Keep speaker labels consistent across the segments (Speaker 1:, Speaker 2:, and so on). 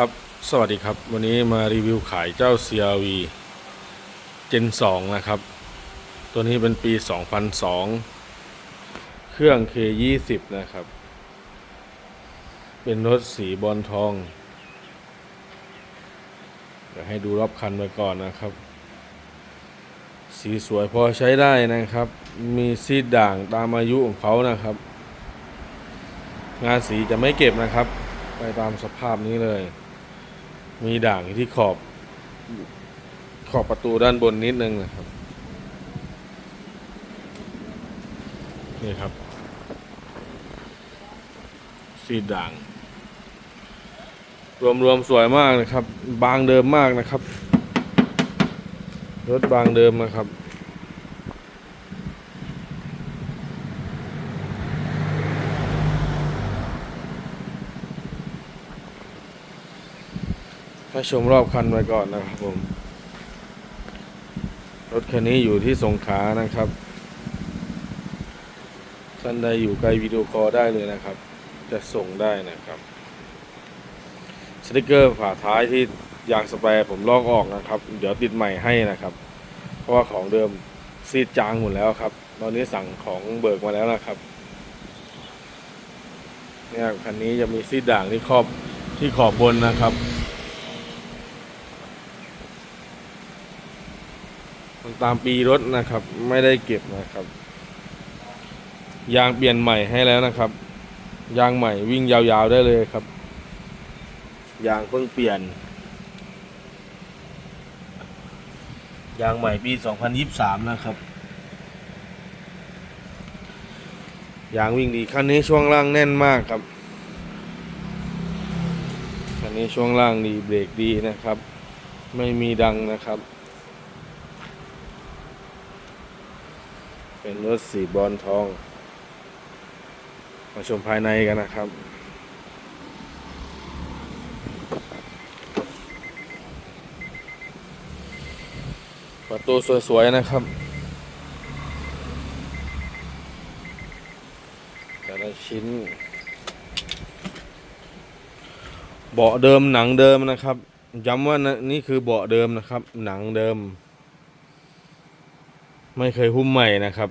Speaker 1: ครับ สวัสดีครับ วันนี้มารีวิวขายเจ้า CRV Gen 2 นะครับ ตัวนี้เป็นปี 2002 เครื่อง K20 นะครับ เป็นรถสีบอลทอง เดี๋ยวให้ดูรอบคันไปก่อนนะครับ สีสวยพอใช้ได้นะครับ มีซีดด่างตามอายุของเขานะครับ งานสีจะไม่เก็บนะครับไปตามสภาพนี้เลย มีด่างที่ขอบขอบประตูด้านบนนิดนึงนะครับ นี่ครับ สีด่าง รวมๆสวยมากนะครับ บางเดิมมากนะครับ รถบางเดิมนะครับ ให้ชมรอบคันไว้ก่อนนะครับผม รถคันนี้อยู่ที่สงขลานะครับ ท่านใดอยู่ไกลวิดีโอคอลได้เลยนะครับ จะส่งได้นะครับ สติกเกอร์ฝาท้ายที่ยางสแปรผมลอกออกนะครับ เดี๋ยวติดใหม่ให้นะครับ เพราะว่าของเดิมซีดจางหมดแล้วครับ ตอนนี้สั่งของเบิกมาแล้วนะครับเนี่ยคันนี้จะมีซีดด่างที่ขอบที่ขอบบนนะครับ มัน ตามปีรถนะครับ ไม่ได้เก็บนะครับ ยางเปลี่ยนใหม่ให้แล้วนะครับ ยางใหม่วิ่งยาวๆได้เลยครับ ยางเพิ่งเปลี่ยน ยางใหม่ปี 2023 นะครับยางวิ่งดีคันนี้ช่วงล่างแน่นมากครับคันนี้ช่วงล่างดีเบรกดีนะครับ ไม่มีดังนะครับ เป็นรถสีบอลทอง มาชมภายในกันนะครับ ประตูสวยๆนะครับ แต่ละชิ้น เบาะเดิมหนังเดิมนะครับ ย้ำว่านะนี่คือเบาะเดิมนะครับ หนังเดิม ไม่เคยหุ้มใหม่นะครับ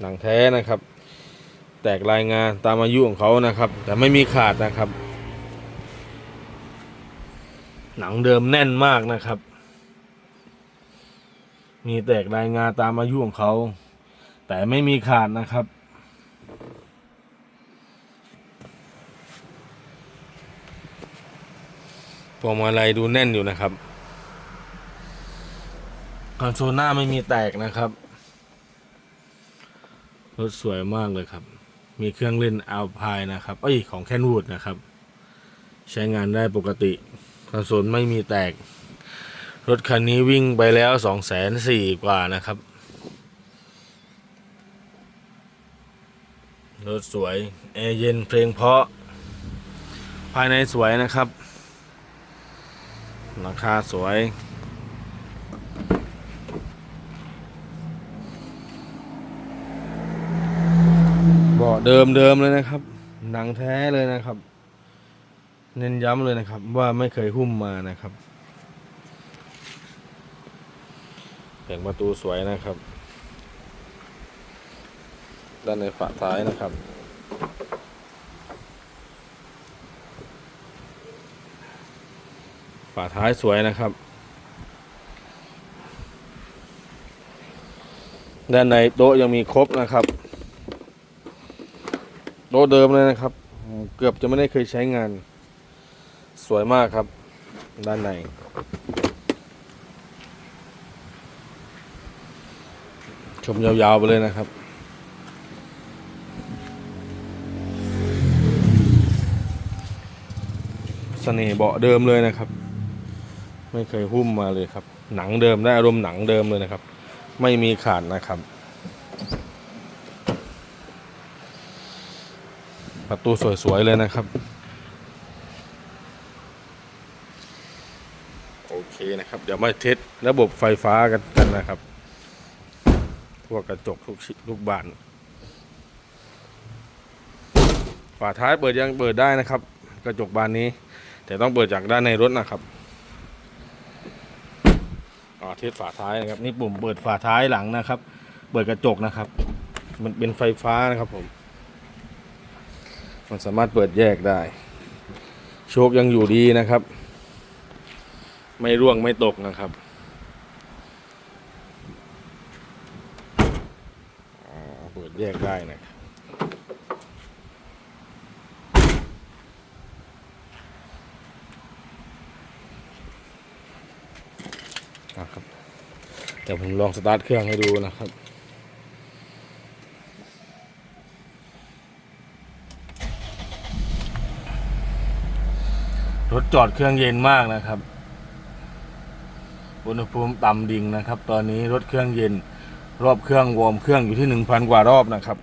Speaker 1: หนังแท้นะครับ แตกรายงานตามอายุของเขานะครับ แต่ไม่มีขาดนะครับ หนังเดิมแน่นมากนะครับ มีแตกรายงานตามอายุของเขา แต่ไม่มีขาดนะครับพวงมาลัยดูแน่นอยู่นะครับ คอนโซลหน้าไม่มีแตกนะครับ รถสวยมากเลยครับ มีเครื่องเล่นอัลพายนะครับ เอ้ย ของแคนวูดนะครับ ใช้งานได้ปกติ คอนโซลไม่มีแตก รถคันนี้วิ่งไปแล้วสองแสนสี่กว่านะครับ รถสวย แอร์เย็นเพลงเพราะ ภายในสวยนะครับ ราคาสวย เดิมเดิมเลยนะครับ หนังแท้เลยนะครับ เน้นย้ำเลยนะครับ ว่าไม่เคยหุ้มมานะครับเสียงประตูสวยนะครับ ด้านในฝาท้ายนะครับฝาท้ายสวยนะครับ ด้านในโต๊ะยังมีครบนะครับ โต๊ะเดิมเลยนะครับ เกือบจะไม่ได้เคยใช้งาน สวยมากครับ ด้านใน ชมยาวๆไปเลยนะครับเสน่ห์เบาะเดิมเลยนะครับ ไม่เคยหุ้มมาเลยครับ หนังเดิมได้อารมณ์หนังเดิมเลยนะครับ ไม่มีขาดนะครับ ประตูสวย ๆ เลยนะครับ โอเคนะครับ เดี๋ยวมาเทสระบบไฟฟ้ากันกันนะครับ พวกกระจกทุกชิ้นทุกบานฝาท้ายเปิดยังเปิดได้นะครับ กระจกบานนี้ แต่ต้องเปิดจากด้านในรถนะครับอ๋อเทสฝาท้ายนะครับ นี่ปุ่มเปิดฝาท้ายหลังนะครับ เปิดกระจกนะครับ มันเป็นไฟฟ้านะครับผม มันสามารถเปิดแยกได้ โชคยังอยู่ดีนะครับ ไม่ร่วงไม่ตกนะครับอ๋อเปิดแยกได้นะครับนะครับเดี๋ยวผมลองสตาร์ทเครื่องให้ดูนะครับ ร ถจอดเครื่องเย็นมากนะครับอุณหภูมิต่ำดิ่งนะครับ ตอนนี้รถเครื่องเย็นรอบเครื่องวอร์มเครื่องอยู่ที่หนึ่งพันกว่ารอบนะครับ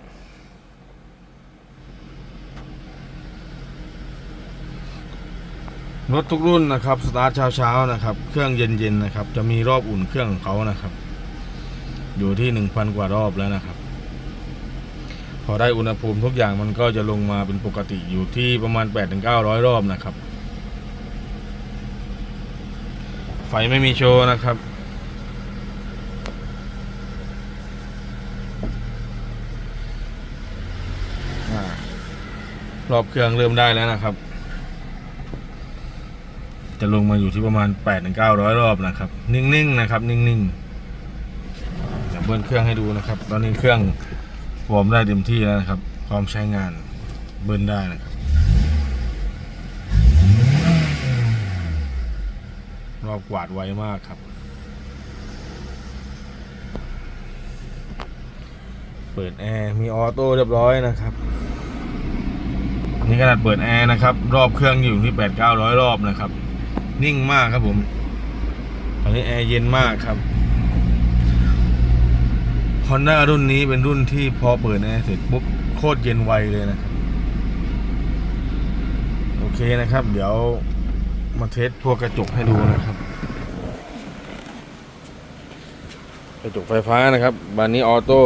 Speaker 1: รถทุกรุ่นนะครับสตาร์ทเช้าๆนะครับ เครื่องเย็นๆนะครับ จะมีรอบอุ่นเครื่องของเขานะครับ อยู่ที่หนึ่งพันกว่ารอบแล้วนะครับ พอได้อุณหภูมิทุกอย่างมันก็จะลงมาเป็นปกติอยู่ที่ประมาณ8-900 รอบนะครับ ไฟไม่มีโชว์นะครับ รอบเครื่องเริ่มได้แล้วนะครับ จะลงมาอยู่ที่ประมาณ8-900รอบนะครับ นิ่งๆนะครับ นิ่งๆจะเบิ้ลเครื่องให้ดูนะครับ ตอนนี้เครื่องวอร์มได้เต็มที่แล้วนะครับ พร้อมใช้งานเบิ้ลได้นะครับ รอบกวาดไวมากครับ เปิดแอร์มีออโต้เรียบร้อยนะครับ นี่ขนาดเปิดแอร์นะครับ รอบเครื่องอยู่ที่8 9 0 0รอบนะครับ นิ่งมากครับผมตอนนี้แอร์เย็นมากครับ Honda รุ่นนี้เป็นรุ่นที่พอเปิดแอร์เสร็จปุ๊บโคตรเย็นไวเลยนะครับ โอเคนะครับ เดี๋ยวมาเทสพวกกระจกให้ดูนะครับ ก ระจกไฟฟ้านะครับบานนี้ออโต้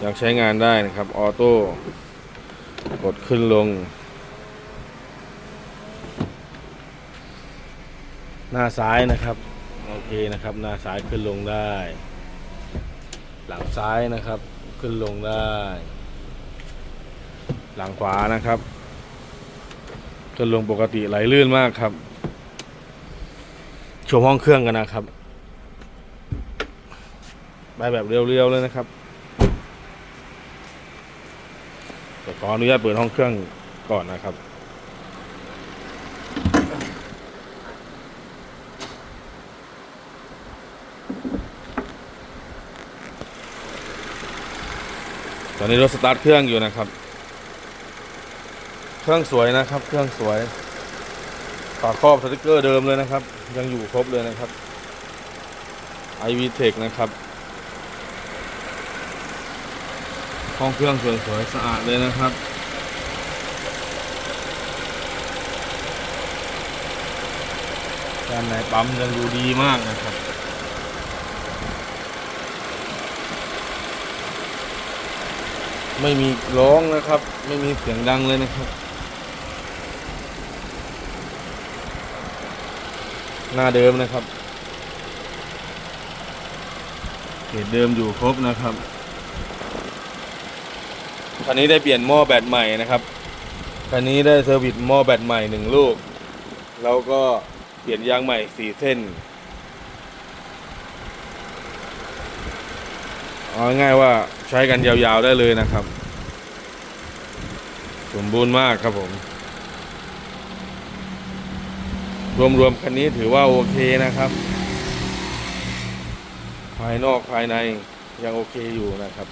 Speaker 1: อยากใช้งานได้นะครับออโต้กดขึ้นลง หน้าซ้ายนะครับโอเคนะครับ หน้าซ้ายขึ้นลงได้ หลังซ้ายนะครับ ขึ้นลงได้ หลังขวานะครับ ขึ้นลงปกติไหลลื่นมากครับชมห้องเครื่องกันนะครับ ไปแบบเรียวๆเลยนะครับแต่ขออนุญาตเปิดห้องเครื่องก่อนนะครับ ตอนนี้รถสตาร์ทเครื่องอยู่นะครับ เครื่องสวยนะครับ เครื่องสวยฝาครอบสติกเกอร์เดิมเลยนะครับ ยังอยู่ครบเลยนะครับ iV Tech นะครับ ห้องเครื่องสวยๆสะอาดเลยนะครับด้านในปั๊มยังดูดีมากนะครับไม่มีร้องนะครับ ไม่มีเสียงดังเลยนะครับ หน้าเดิมนะครับเกรดเดิมอยู่ครบนะครับ คันนี้ได้เปลี่ยนหม้อแบตใหม่นะครับคันนี้ได้เซอร์วิสหม้อแบตใหม่หนึ่งลูก แล้วก็เปลี่ยนยางใหม่สี่เส้นเอาง่ายว่าใช้กันยาวๆได้เลยนะครับ สมบูรณ์มากครับผม รวมๆคันนี้ถือว่าโอเคนะครับ ภายนอกภายในยังโอเคอยู่นะครับ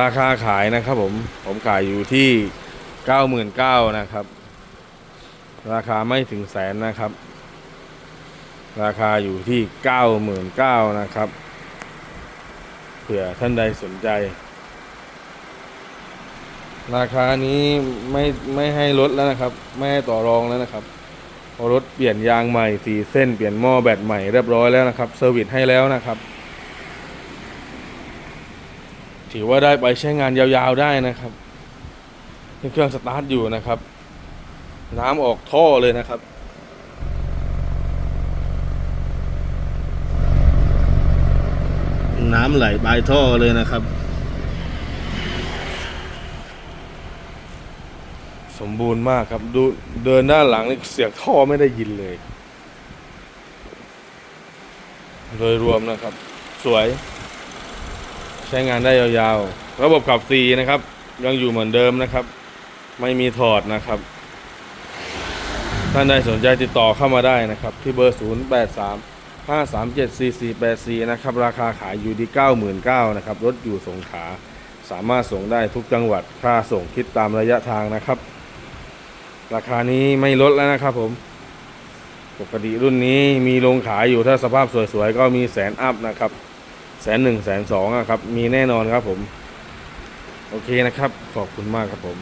Speaker 1: ราคาขายนะครับผมผมขายอยู่ที่เก้าหมื่นเก้านะครับ ราคาไม่ถึงแสนนะครับ ราคาอยู่ที่เก้าหมื่นเก้านะครับเผื่อท่านใดสนใจ ราคานี้ไม่ไม่ให้ลดแล้วนะครับ ไม่ให้ต่อรองแล้วนะครับเพรารถเปลี่ยนยางใหม่สีเส้นเปลี่ยนหม้อแบตใหม่เรียบร้อยแล้วนะครับเซอร์วิสให้แล้วนะครับ ถือว่าได้ไปใช้งานยาวๆได้นะครับเครื่องสตาร์ทอยู่นะครับ น้ำออกท่อเลยนะครับน้ำไหลปลายท่อเลยนะครับ สมบูรณ์มากครับดูเดินด้านหลังนี่เสียงท่อไม่ได้ยินเลย โดยรวมนะครับ สวย ใช้งานได้ยาวๆ ระบบขับสีนะครับ ยังอยู่เหมือนเดิมนะครับ ไม่มีถอดนะครับ ท่านใดสนใจติดต่อเข้ามาได้นะครับ ที่เบอร์ 0 8 3 5 3 7 4 4 8 4 นะครับ ราคาขายอยู่ที่ 99,000นะครับ รถอยู่สงขา สามารถส่งได้ทุกจังหวัด ค่าส่งคิดตามระยะทางนะครับ ราคานี้ไม่ลดแล้วนะครับผม ปกติรุ่นนี้มีลงขายอยู่ถ้าสภาพสวยๆ ก็มีแสนอัพนะครับ สนหนึ่งแสนสองครับ มีแน่นอนครับผม โอเคนะครับ ขอบคุณมากครับผม